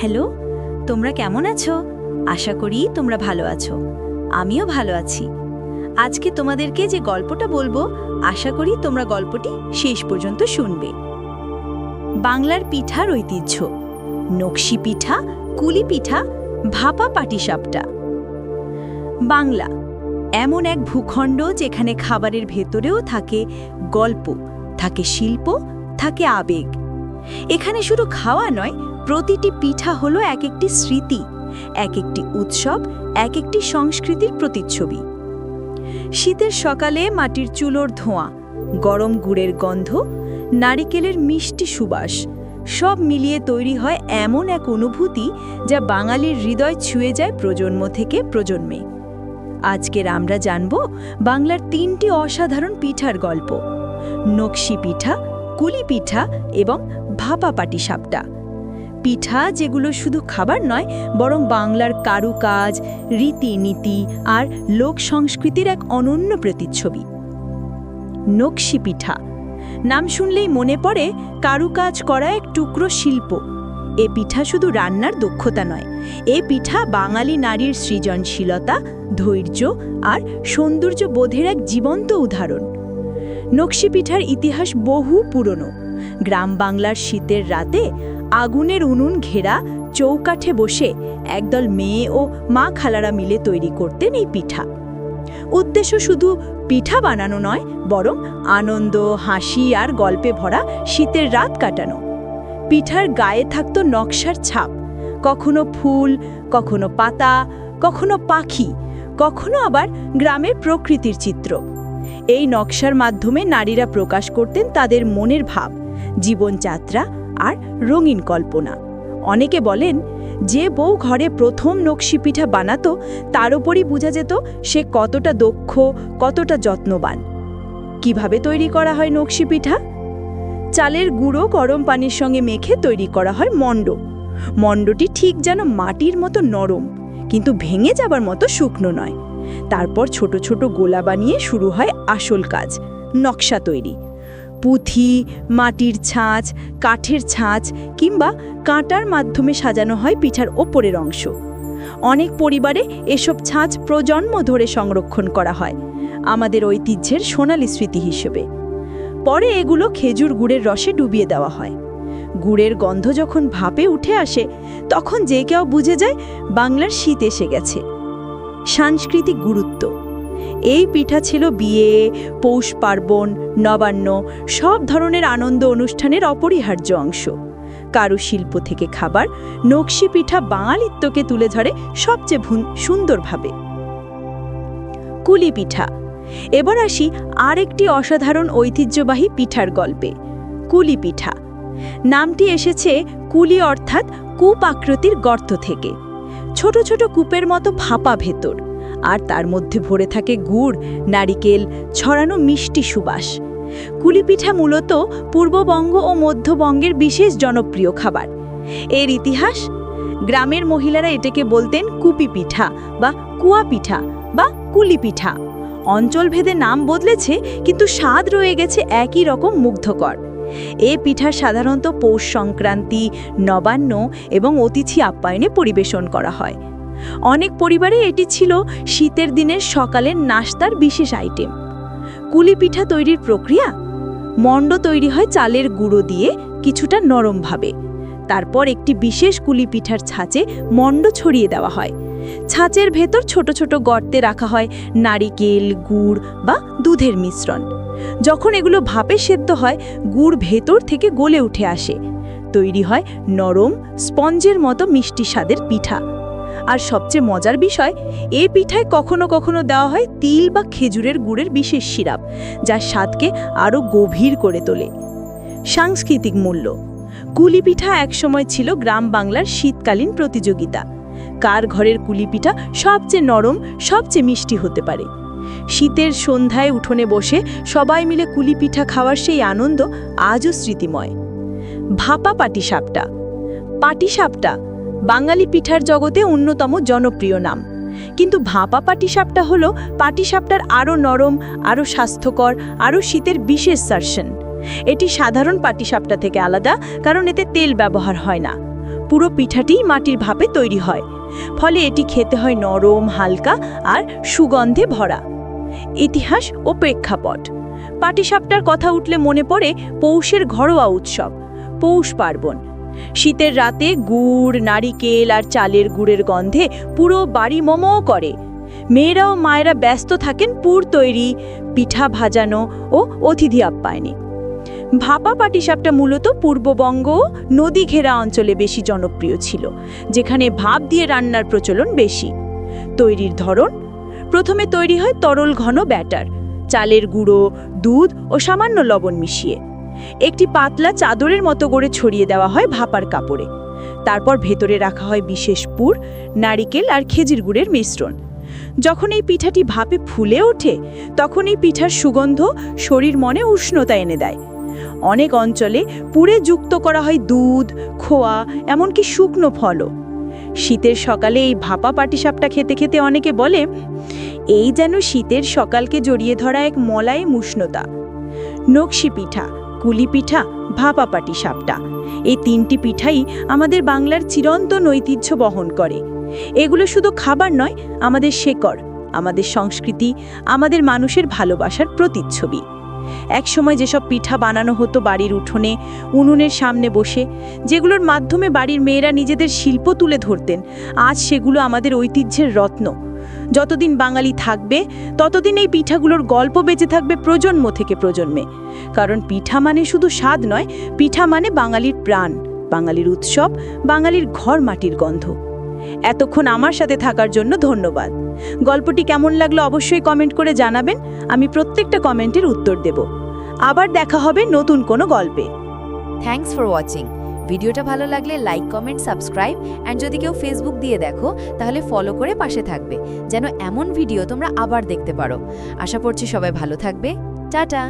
Hello, তোমরা কেমন আছো? আশা করি তোমরা ভালো আছো। আমিও ভালো আছি। আজকে তোমাদেরকে যে গল্পটা বলব, আশা করি তোমরা গল্পটি শেষ পর্যন্ত শুনবে। বাংলার পিঠার ঐতিহ্য, নকশি পিঠা, কুলি পিঠা, ভাপা পাটিসাপটা। বাংলা, এমন এক ভূখণ্ড যেখানে খাবারের ভেতরেও থাকে গল্প, থাকে শিল্প, থাকে আবেগ। এখানে শুধু খাওয়া নয় প্রতিটি পিঠা হলো এক একটি স্মৃতি, এক একটি উৎসব, এক একটি সংস্কৃতির প্রতিচ্ছবি। শীতের সকালে মাটির চুলোর ধোঁয়া, গরম গুড়ের গন্ধ, নারিকেলের মিষ্টি সুবাস, সব মিলিয়ে তৈরি হয় এমন এক অনুভূতি যা বাঙালির হৃদয় ছুঁয়ে যায় প্রজন্ম থেকে প্রজন্মে। আজকের আমরা জানব বাংলার তিনটি অসাধারণ পিঠার গল্প, নকশি পিঠা, কুলি পিঠা এবং ভাপা পাটিসাপটা। পিঠা যেগুলো শুধু খাবার নয়, বরং বাংলার কারুকাজ, রীতিনীতি আর লোক সংস্কৃতির এক অনন্য প্রতিচ্ছবি। নকশি পিঠা। নাম শুনলেই মনে পড়ে কারুকাজ করা এক টুকরো শিল্প। এ পিঠা শুধু রান্নার দক্ষতা নয়, এ পিঠা বাঙালি নারীর সৃজনশীলতা, ধৈর্য আর সৌন্দর্য বোধের এক জীবন্ত উদাহরণ। নকশি পিঠার ইতিহাস বহু পুরনো। গ্রাম বাংলার শীতের রাতে আগুনের উনুন ঘেরা চৌকাঠে বসে একদল মেয়ে ও মা খালারা মিলে তৈরি করতেন এই পিঠা। উদ্দেশ্য শুধু পিঠা বানানো নয়, বরং আনন্দ, হাসি আর গল্পে ভরা শীতের রাত কাটানো। পিঠার গায়ে থাকত নকশার ছাপ। কখনো ফুল, কখনো পাতা, কখনো পাখি, কখনো আবার গ্রামের প্রকৃতির চিত্র। এই নকশার মাধ্যমে নারীরা প্রকাশ করতেন তাদের মনের ভাব, জীবনযাত্রা আর রঙিন কল্পনা। অনেকে বলেন, যে বউ ঘরে প্রথম নকশি পিঠা বানাতো, তার উপরই বোঝা যেত সে কতটা দক্ষ, কতটা যত্নবান। কীভাবে তৈরি করা হয় নকশি পিঠা? চালের গুঁড়ো গরম পানির সঙ্গে মেখে তৈরি করা হয় মণ্ড। মণ্ডটি ঠিক যেন মাটির মতো নরম, কিন্তু ভেঙে যাবার মতো শুকনো নয়। তারপর ছোট ছোট গোলা বানিয়ে শুরু হয় আসল কাজ, নকশা তৈরি। পুঁথি, মাটির ছাঁচ, কাঠের ছাঁচ কিংবা কাঁটার মাধ্যমে সাজানো হয় পিঠার ওপরের অংশ। অনেক পরিবারে এসব ছাঁচ প্রজন্ম ধরে সংরক্ষণ করা হয়, আমাদের ঐতিহ্যের সোনালি স্মৃতি হিসেবে। পরে এগুলো খেজুর গুড়ের রসে ডুবিয়ে দেওয়া হয়। গুড়ের গন্ধ যখন ভাপে উঠে আসে, তখন যে কেউ বুঝে যায় বাংলার শীত এসে গেছে। সাংস্কৃতিক গুরুত্ব এই পিঠা ছিল বিয়ে, পৌষ পার্বণ, নবান্ন, সব ধরনের আনন্দ অনুষ্ঠানের অপরিহার্য অংশ। কারুশিল্প থেকে খাবার, নকশি পিঠা বাঙালিত্বকে তুলে ধরে সবচেয়ে সুন্দরভাবে। কুলি পিঠা। এবার আসি আরেকটি অসাধারণ ঐতিহ্যবাহী পিঠার গল্পে, কুলি পিঠা। নামটি এসেছে কুলি অর্থাৎ কূপ আকৃতির গর্ত থেকে। ছোট ছোট কূপের মতো ভাপা ভেতর। আর তার মধ্যে ভরে থাকে গুড়, নারিকেল, ছড়ানো মিষ্টি সুবাস। কুলি পিঠা মূলত পূর্ববঙ্গ ও মধ্যবঙ্গের বিশেষ জনপ্রিয় খাবার। এর ইতিহাস? গ্রামের মহিলারা এটাকে বলতেন কুপি পিঠা বা কুয়া পিঠা বা কুলি পিঠা অঞ্চলভেদে নাম বদলেছে, কিন্তু স্বাদ রয়ে গেছে একই রকম মুগ্ধকর। এ পিঠা সাধারণত পৌষ সংক্রান্তি, নবান্ন এবং অতিথি আপ্যায়নে পরিবেশন করা হয়। অনেক পরিবারে এটি ছিল শীতের দিনের সকালের নাস্তার বিশেষ আইটেম। কুলি পিঠা তৈরির প্রক্রিয়া? মণ্ড তৈরি হয় চালের গুঁড়ো দিয়ে কিছুটা নরমভাবে। তারপর একটি বিশেষ কুলি পিঠার ছাঁচে মণ্ড ছড়িয়ে দেওয়া হয়। ছাঁচের ভেতর ছোট ছোট গর্তে রাখা হয় নারিকেল, গুড় বা দুধের মিশ্রণ। যখন এগুলো ভাপে সেদ্ধ হয়, গুড় ভেতর থেকে গলে উঠে আসে। তৈরি হয় নরম, স্পঞ্জের মতো মিষ্টি স্বাদের পিঠা। আর সবচেয়ে মজার বিষয় এই পিঠায় কখনো কখনো দেওয়া হয় তিল বা খেজুরের গুড়ের বিশেষ সিরাপ, যা স্বাদকে আরও গভীর করে তোলে। সাংস্কৃতিক মূল্য। কুলি পিঠা একসময় ছিল গ্রাম বাংলার শীতকালীন প্রতিযোগিতা। কার ঘরের কুলি পিঠা সবচেয়ে নরম, সবচেয়ে মিষ্টি হতে পারে? শীতের সন্ধ্যায় উঠোনে বসে সবাই মিলে কুলি পিঠা খাওয়ার সেই আনন্দ আজও স্মৃতিময়। ভাপা পাটিসাপটা। পাটিসাপটা বাঙালি পিঠার জগতে অন্যতম জনপ্রিয় নাম। কিন্তু ভাপা পাটিসাপটা হলো পাটিসাপটার আরও নরম, আরও স্বাস্থ্যকর, আরও শীতের বিশেষ সার্শন এটি সাধারণ পাটিসাপটা থেকে আলাদা, কারণ এতে তেল ব্যবহার হয় না। পুরো পিঠাটিই মাটির ভাপে তৈরি হয়। ফলে এটি খেতে হয় নরম, হালকা আর সুগন্ধে ভরা। ইতিহাস ও প্রেক্ষাপট। পাটিসাপটার কথা উঠলে মনে পড়ে পৌষের ঘরোয়া উৎসব, পৌষ পার্বণ। শীতের রাতে গুড়, নারিকেল আর চালের গুড়ের গন্ধে পুরো বাড়ি মোমো করে। মেয়েরা ও মায়েরা ব্যস্ত থাকেন পুর তৈরি, পিঠা ভাজানো ও অতিথি আপ্যায়নে। ভাপা পাটিসাপটা মূলত পূর্ববঙ্গ নদী ঘেরা অঞ্চলে বেশি জনপ্রিয় ছিল, যেখানে ভাপ দিয়ে রান্নার প্রচলন বেশি। তৈরির ধরন, প্রথমে তৈরি হয় তরল ঘন ব্যাটার, চালের গুঁড়ো, দুধ ও সামান্য লবণ মিশিয়ে। একটি পাতলা চাদরের মতো করে ছড়িয়ে দেওয়া হয় ভাপার কাপড়ে। তারপর ভেতরে রাখা হয় বিশেষ পুর, নারিকেল আর খেজির গুড়ের মিশ্রণ। যখন এই পিঠাটি ভাপে ফুলে ওঠে, তখন এই পিঠার সুগন্ধ শরীর মনে উষ্ণতা এনে দেয়। অনেক অঞ্চলে পুরে যুক্ত করা হয় দুধ, খোয়া, এমনকি শুকনো ফলও। শীতের সকালে এই ভাপা পাটিসাপটা খেতে খেতে অনেকে বলে, এই যেন শীতের সকালকে জড়িয়ে ধরা এক মলায় উষ্ণতা। নকশি পিঠা কুলি পিঠা ভাপা পাটিসাপটা এই তিনটি পিঠাই আমাদের বাংলার চিরন্তন ঐতিহ্য বহন করে। এগুলো শুধু খাবার নয়, আমাদের শেকড়, আমাদের সংস্কৃতি, আমাদের মানুষের ভালোবাসার প্রতিচ্ছবি। একসময় যেসব পিঠা বানানো হতো বাড়ির উঠোনে, উনুনের সামনে বসে, যেগুলোর মাধ্যমে বাড়ির মেয়েরা নিজেদের শিল্প তুলে ধরতেন, আজ সেগুলো আমাদের ঐতিহ্যের রত্ন। যতদিন বাঙালি থাকবে, ততদিন এই পিঠাগুলোর গল্প বেঁচে থাকবে প্রজন্ম থেকে প্রজন্মে। কারণ পিঠা মানে শুধু স্বাদ নয়, পিঠা মানে বাঙালির প্রাণ, বাঙালির উৎসব, বাঙালির ঘর মাটির গন্ধ। এতক্ষণ আমার সাথে থাকার জন্য ধন্যবাদ। গল্পটি কেমন লাগল অবশ্যই কমেন্ট করে জানাবেন, আমি প্রত্যেকটা কমেন্টের উত্তর দেব। আবার দেখা হবে নতুন কোনো গল্পে। থ্যাঙ্কস ফর ওয়াচিং ভিডিওটা ভালো লাগলে লাইক কমেন্ট সাবস্ক্রাইব অ্যান্ড যদি কেউ ফেসবুক দিয়ে দেখো, তাহলে ফলো করে পাশে থাকবে, যেন এমন ভিডিও তোমরা আবার দেখতে পারো। আশা করছি সবাই ভালো থাকবে। টাটা!